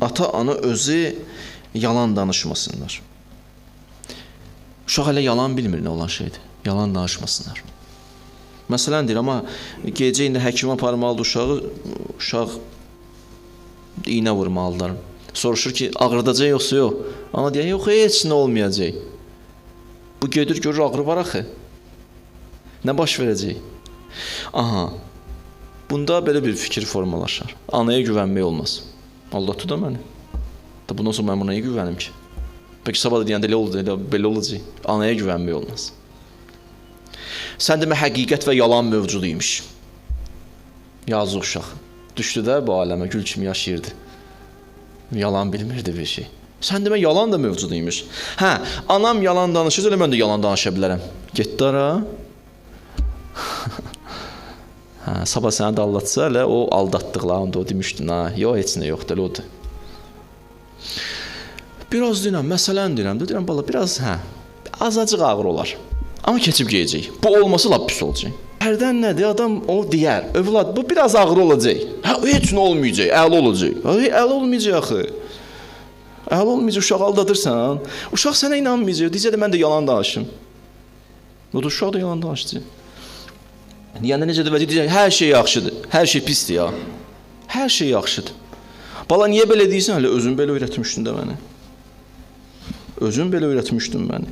ata-ana özü yalan danışmasınlar. Uşaq hələ yalan bilmir nə olan şeydir. Yalan danışmasınlar. Məsələn deyir, amma gecə indi həkimə aparmalıdır uşağı, uşaq iynə vurmalılar. Soruşur ki, ağrıdacaq yoxsa yox? Ana deyir, yox, heç nə olmayacaq. Bu gedir görür ağrı var axı. Nə baş verəcək? Aha. Bunda belə bir fikir formalaşar. Anaya güvənmək olmaz. Allah tuta məni. Da bundan sonra mən buna niyə güvənim ki? Peki sabah da deyəndə elə oldu, elə belə olacaq. Anaya güvənmək olmaz. Sən demə həqiqət və yalan mövcud imiş. Yazıq uşaq. Düşdü də bu aləmə gül kimi yaşayırdı. Yalan bilmirdi bir şey. Sən demə yalan da mövcud imiş. Hə, anam yalan danışır, elə mən də yalan danışa bilərəm. Getdi ara. Hə, sabah səni də aldatsa, elə o aldatdıqlarında o demişdin, ha, yox heç nə yoxdur, elə odur. Biraz deyirəm, məsələn deyirəm deyirəm bala, biraz hə, azacıq ağır olar. Amma keçib gedəcək. Bu olmasa lap pis olacaq. Hərdən nədir? Adam o deyər, övlad, bu biraz ağır olacaq. Hə, heç nə olmayacaq, əla olacaq. Hə, əla olmayacaq axı. Əla olmayacaq, uşağı aldadırsan. Uşaq sənə inanmayacaq. Deyəcək də mən də yalan danışım. Da uşaq da yalan danışdı. Yəni necə də vəziyyət deyəcək, hər şey yaxşıdır. Hər şey pisdir ya. Hər şey yaxşıdır. Bala niyə belə deyirsən? Hələ özün belə öyrətmişdin də məni. Özün belə öyrətmişdin məni.